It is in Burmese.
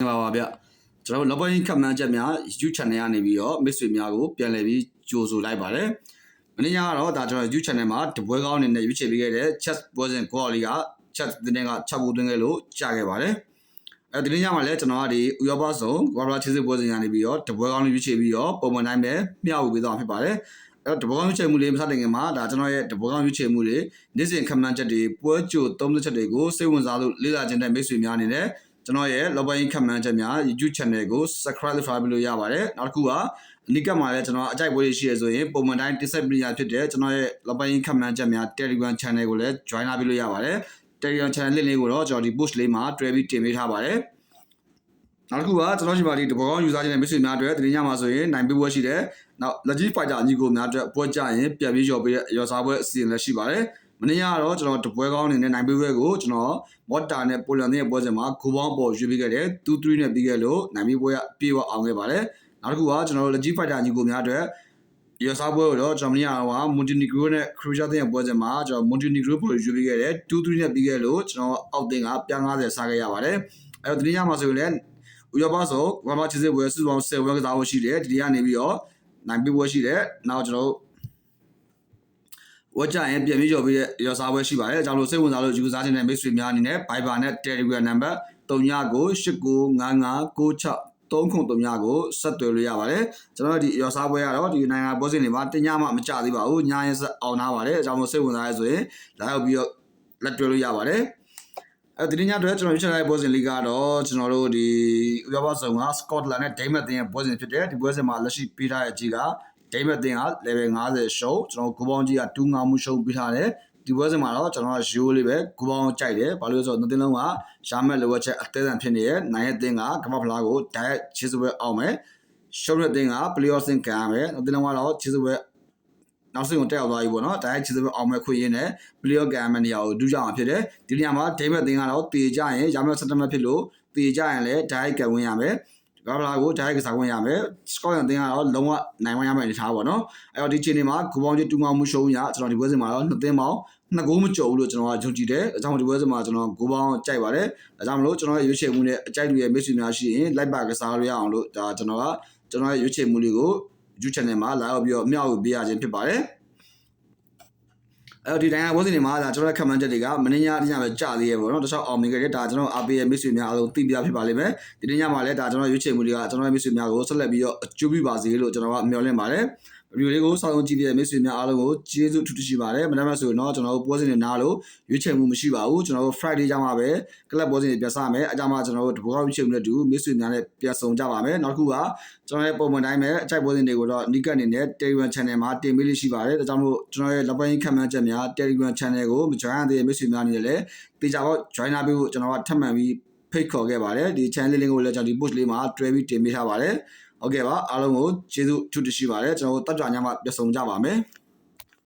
င်္ဂလာပါဗျကျွန်တော်တို့ login ခက်မှန်းချက်များ YouTube channel ကနေပြီးတော့မိတ်ဆွေများကိုပြန်လည်ပြီးကြိုဆိုလိုက်ပါတယ်မနေ့ညကတော့ဒါကျွန်တော် YouTube channel မှာတပွဲကောင်းအနေနဲ့ရွေးချယ်ပေးခဲ့တဲ့ chat ပွဲစဉ်ကိုအလီက chat တင်းတင်းက6ဘူးသွင်းခဲ့လို့ကြားခဲ့ပါတယ်အဲဒီနေ့ညမှာလည်းကျွန်တော်ကဒီဥရောပဆောင်ကွာလာချစ်စစ်ပွဲစဉ်ကနေပြီးတော့တပွဲကောင်းလေးရွေးချယ်ပြီးတော့ပုံမှန်တိုင်းပဲမျှဝေပေးသွားမှာဖြစ်ပါတယ်အဲ့တော့တဘောကောင်းရွေးချယ်မှုလေးမစတင်ခင်မှာဒါကျွန်တော်ရဲ့တဘောကောင်းရွေးချယ်မှုတွေနေ့စဉ်ခက်မှန်းချက်တွေပွဲကြိုသုံးသက်ချက်တွေကိုစိတ်ဝင်စားလို့လေ့လာခြင်းတဲ့မိတ်ဆွေများအနေနဲ့ ကျွန်တော်ရဲ့ login ခက်မှန်းချက်များ YouTube channel ကို subscribe လုပ်ထားပြီးလို့ရပါတယ်နောက်တစ်ခုကအနိကမှာလည်းကျွန်တော်အကြိုက်ပွဲတွေရှိရဆိုရင်ပုံမှန်တိုင်းတင်ဆက်ပေးရဖြစ်တဲ့ကျွန်တော်ရဲ့ login ခက်မှန်းချက်များ Telegram channel ကိုလည်း join လာပြီးလို့ရပါတယ် Telegram channel link လေးကိုတော့ကျွန်တော်ဒီ post လေးမှာတွဲပြီးတင်ပေးထားပါတယ်နောက်တစ်ခုကကျွန်တော်ရှိပါဒီတဘောကောင်းယူစားခြင်းနဲ့မိတ်ဆွေများအတွက်တင်ညမှာဆိုရင်နိုင်ပေးပွဲရှိတယ်။နောက် Legit Fighter အညီကိုများအတွက်ပွဲကြရင်ပြန်ပြီးရော်ပေးတဲ့ရော်စားပွဲအစီအစဉ်လည်းရှိပါတယ်။ မနေ့ကတော့ကျွန်တော်တပွဲကောင်းအနေနဲ့နိုင်ပေးပွဲကိုကျွန်တော် Motor နဲ့ Poland ရဲ့ပွဲစဉ်မှာဂိုပေါင်းပေါ်ရွေးပေးခဲ့တယ်။2-3နဲ့ပြီးခဲ့လို့နိုင်ပေးပွဲကပြေဝအောင်ခဲ့ပါတယ်။နောက်တစ်ခုကကျွန်တော် Legit Fighter အညီကိုများအတွက်ရစားပွဲကိုတော့ကျွန်တော်မနေ့ကဟို Montenegro နဲ့ Croatia တဲ့ပွဲစဉ်မှာကျွန်တော် Montenegro ပေါ်ရွေးပေးခဲ့တယ်2-3နဲ့ပြီးခဲ့လို့ကျွန်တော်အောက်တင်ကပြန်90စားခဲ့ရပါတယ်။အဲ့တော့ဒီနေ့ညမှာဆိုရင်လည်းဥရောပဆိုဘာမှချစ်စစ်ပွဲစုပေါင်း10ပွဲကစားဖို့ရှိတယ်ဒီနေ့ကနေပြီးတော့နိုင်ပြီးပွဲရှိတယ်နောက်ကျွန်တော် ဝတ်ကြရင်ပြန်ပြီးကြော်ပြီးတဲ့ရောစားပွဲရှိပါတယ်အကြောင်းလို့စိတ်ဝင်စားလို့ယူစားခြင်းနဲ့မိတ်ဆွေများအနေနဲ့ Viber နဲ့ Telegram number 39989996 303ကိုဆက်သွယ်လို့ရပါတယ်ကျွန်တော်ဒီရောစားပွဲကတော့ဒီနိုင်ငံပွဲစဉ်တွေမှာတင်ညမှမကြသေးပါဘူးညရင်ဆက်အောင်နာပါတယ်အကြောင်းလို့စိတ်ဝင်စားရဆိုရင်လာရောက်ပြီးတော့လက်တွဲလို့ရပါတယ်အဲဒီညအတွက်ကျွန်တော်ရွေးချယ်လိုက်ပွဲစဉ်လေးကတော့ကျွန်တော်တို့ဒီဥရောပဆောင်က Scotland နဲ့ Denmark တင်ရဲ့ပွဲစဉ်ဖြစ်တယ်ဒီပွဲစဉ်မှာလက်ရှိပေးထားတဲ့ကြီးက Denmark တင်က level 50ရှုံးကျွန်တော်ကိုပေါင်းကြီးက2ငါမှုရှုံးပေးထားတယ်ဒီပွဲစဉ်မှာတော့ကျွန်တော်ကရိုးလေးပဲကိုပေါင်းကြိုက်တယ်ဘာလို့လဲဆိုတော့နှစ်သင်းလုံးကရှာမက်လိုဝက်ချက်အသေးအံဖြစ်နေရဲ့နိုင်ရဲ့တင်းကကမ္ဘာဖလားကို direct ချစ်စပွဲအောင်မယ်ရှုံးတဲ့တင်းက playoff ဆင်ခံရမယ်နှစ်သင်းလုံးကတော့ချစ်စပွဲနောက်ဆုံးတက်ရောက်သွားပြီပေါ့နော်။ direct ချစ်စပွဲအောင်မဲ့ခွင့်ရင်းနဲ့ player ကံမဲ့နေရာကိုဒူးကြအောင်ဖြစ်တယ်။ဒီနေရာမှာ David သင်ကတော့တေကြရင်ရမယ့် settlement ဖြစ်လို့တေကြရင်လည်း direct ကံဝင်ရမယ်။ ဘာဘလာကို direct ကစားဝင်ရမယ်။ score ရန်သင်ကတော့လုံးဝနိုင်ဝင်ရမယ့်အနေထားပေါ့နော်။အဲ့တော့ဒီချိန်ဒီမှာဂူပေါင်းကြီးတူငောင်းမှုရှုံးရကျွန်တော်ဒီပွဲစဉ်မှာတော့နှစ်သင်းပေါင်းနှစ်ဂိုးမကြုံဘူးလို့ကျွန်တော်ကယုံကြည်တယ်။အဲကြောင့်ဒီပွဲစဉ်မှာကျွန်တော်ဂိုးပေါင်းကြိုက်ပါတယ်။ဒါကြောင့်မလို့ကျွန်တော်ရဲ့ရွေးချယ်မှုနဲ့အကြိုက်တွေရဲ့မိတ်ဆွေများရှိရင်လိုက်ပါကစားလို့ရအောင်လို့ဒါကျွန်တော်ကကျွန်တော်ရဲ့ရွေးချယ်မှုလေးကို YouTube channel မှာလာရောက်ပြီးတော့မျှဝေပေးရခြင်းဖြစ်ပါတယ်။ အဲ့တော့ဒီတိုင်းကဝတ်စင်တွေမှာဒါကျွန်တော်ခက်မှန်းချက်တွေကမင်းညအညပဲကြာသေးရဲ့ပေါ့နော်တခြားအောင်မြင်ခဲ့တဲ့ဒါကျွန်တော်အားပေးရဲ့မိတ်ဆွေများအားလုံးသိပြဖြစ်ပါလိမ့်မယ်ဒီနေ့ညမှာလည်းဒါကျွန်တော်ရွေးချယ်မှုတွေကကျွန်တော်ရဲ့မိတ်ဆွေများကိုဆက်လက်ပြီးတော့အကျိုးပြပါစေလို့ကျွန်တော်ကမျှော်လင့်ပါတယ် ဗီဒီယိုလေးကိုစောင့်ကြည့်ပြတဲ့မိတ်ဆွေများအားလုံးကိုကျေးဇူးထူးထူးရှိပါတယ်မနက်မှဆိုရင်တော့ကျွန်တော်တို့ပွဲစဉ်တွေနားလို့ရွေးချယ်မှုမရှိပါဘူးကျွန်တော်တို့ Friday ကြမှာပဲကလပ်ပွဲစဉ်တွေပြဆမယ်အကြမှာကျွန်တော်တို့တဘောကောက်ရွေးချယ်မှုနဲ့တူမိတ်ဆွေများနဲ့ပြန်ဆုံကြပါမယ်နောက်တစ်ခုကကျွန်တော်ရဲ့ပုံမှန်တိုင်းပဲအကြိုက်ပွဲစဉ်တွေကိုတော့နီးကပ်အနေနဲ့ Telegram channel မှာတင်ပေးလို့ရှိပါတယ်ဒါကြောင့်မို့ကျွန်တော်ရဲ့လက်ပိုင်းခံမှန်းချက်များ Telegram channel ကိုမ join ရသေးတဲ့မိတ်ဆွေများအနေနဲ့လည်းတေချာတော့ join လာပြီးဖို့ကျွန်တော်ကထပ်မံပြီးဖိတ်ခေါ်ခဲ့ပါတယ်ဒီ channel link ကိုလည်းကျွန်တော်ဒီ post လေးမှာတွဲပြီးတင်ပေးထားပါတယ် ဟုတ်ကဲ့ပါအားလုံးကိုကျေးဇူးထူးထူးရှိပါတယ်ကျွန်တော်တို့တက်ကြွညမှာပြန်ဆုံကြပါမယ်